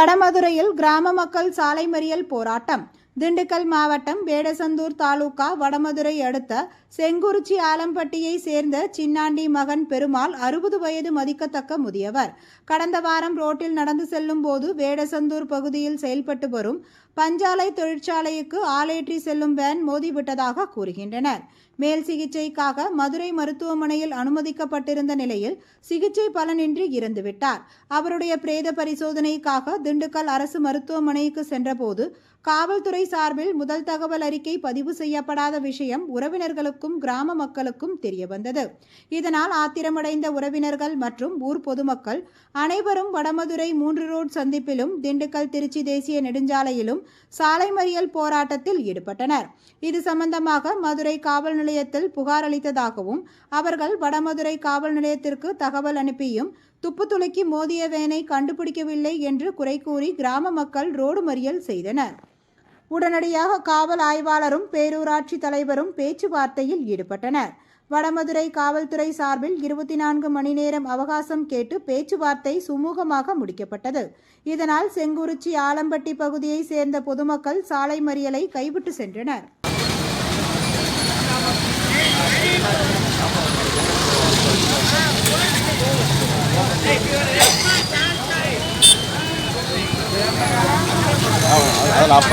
வடமதுரையில் கிராம மக்கள் சாலை மறியல் போராட்டம். திண்டுக்கல் மாவட்டம் வேடசந்தூர் தாலுகா வடமதுரை அடுத்த செங்குறிச்சி ஆலம்பட்டியை சேர்ந்த சின்னாண்டி மகன் பெருமாள் அறுபது வயது மதிக்கத்தக்க முதியவர். கடந்த வாரம் ரோட்டில் நடந்து செல்லும் போது வேடசந்தூர் பகுதியில் செயல்பட்டு வரும் பஞ்சாலை தொழிற்சாலைக்கு ஆளேற்றி செல்லும் வேன் மோதிவிட்டதாக கூறுகின்றனர். மேல் சிகிச்சைக்காக மதுரை மருத்துவமனையில் அனுமதிக்கப்பட்டிருந்த நிலையில் சிகிச்சை பலனின்றி இறந்துவிட்டார். அவருடைய பிரேத பரிசோதனைக்காக திண்டுக்கல் அரசு மருத்துவமனைக்கு சென்றபோது காவல்துறை சார்பில் முதல் தகவல் அறிக்கை பதிவு செய்யப்படாத விஷயம் உறவினர்களுக்கும் கிராம மக்களுக்கும் தெரியவந்தது. இதனால் ஆத்திரமடைந்த உறவினர்கள் மற்றும் ஊர் பொதுமக்கள் அனைவரும் வடமதுரை மூன்று ரோட் சந்திப்பிலும் திண்டுக்கல் திருச்சி தேசிய நெடுஞ்சாலையிலும் சாலை மறியல் போராட்டத்தில் ஈடுபட்டனர். இது சம்பந்தமாக மதுரை காவல் நிலையத்தில் புகார் அளித்ததாகவும் அவர்கள் வடமதுரை காவல் நிலையத்திற்கு தகவல் அனுப்பியும் துப்பு மோதிய வேனை கண்டுபிடிக்கவில்லை என்று குறை கூறி கிராம மக்கள் ரோடு மறியல் செய்தனர். உடனடியாக காவல் ஆய்வாளரும் பேரூராட்சி தலைவரும் பேச்சுவார்த்தையில் ஈடுபட்டனர். வடமதுரை காவல்துறை சார்பில் இருபத்தி நான்கு மணி நேரம் அவகாசம் கேட்டு பேச்சுவார்த்தை சுமூகமாக முடிக்கப்பட்டது. இதனால் செங்குறிச்சி ஆலம்பட்டி பகுதியை சேர்ந்த பொதுமக்கள் சாலை மறியலை கைவிட்டு சென்றனர். Ngọc